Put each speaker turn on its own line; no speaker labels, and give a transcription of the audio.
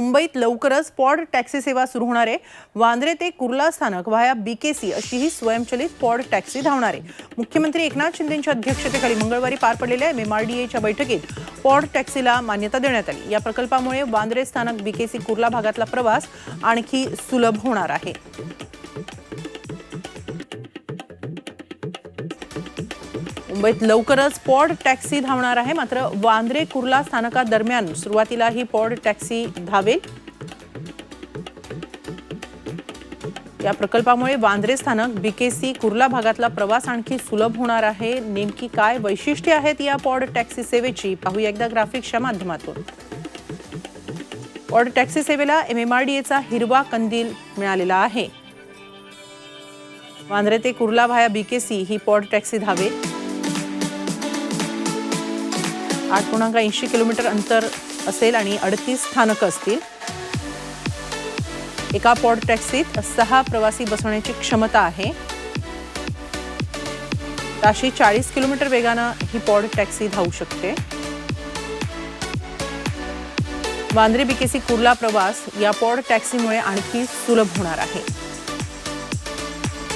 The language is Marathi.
मुंबईत लवकरच पॉड टॅक्सी सेवा सुरू होणार आहे. वांद्रे ते कुर्ला स्थानक व्हाया बीकेसी अशी ही स्वयंचलित पॉड टॅक्सी धावणार आहे. मुख्यमंत्री एकनाथ शिंदेच्या अध्यक्षतेखाली मंगळवारी पार पडलेल्या एमएमआरडीएच्या बैठकीत पॉड टॅक्सीला मान्यता देण्यात आली. या प्रकल्पामुळे वांद्रे स्थानक बीकेसी कुर्ला भागातला प्रवास आणखी सुलभ होणार आहे. मुंबईत लवकरच पॉड टॅक्सी धावणार आहे. मात्र वांद्रे कुर्ला स्थानकादरम्यान सुरुवातीला ही पॉड टॅक्सी धावेल. या प्रकल्पामुळे वांद्रे स्थानक बीकेसी कुर्ला भागातला प्रवास आणखी सुलभ होणार आहे. नेमकी काय वैशिष्ट्ये आहेत या पॉड टॅक्सी सेवेची? पाहूया एकदा ग्राफिक्सच्या माध्यमातून. पॉड टॅक्सी सेवेला एमएमआरडीएचा हिरवा कंदील मिळालेला आहे. वांद्रे ते कुर्ला व्हाया बीकेसी ही पॉड टॅक्सी धावेल. आठ पूर्णांक ऐंशी किलोमीटर अंतर असेल आणि अडतीस स्थानकं असतील. एका पॉड टॅक्सीत सहा प्रवासी बसवण्याची क्षमता आहे. ताशी चाळीस किलोमीटर वेगानं ही पॉड टॅक्सी धावू शकते. वांद्रे बीकेसी कुर्ला प्रवास या पॉड टॅक्सीमुळे आणखी सुलभ होणार आहे.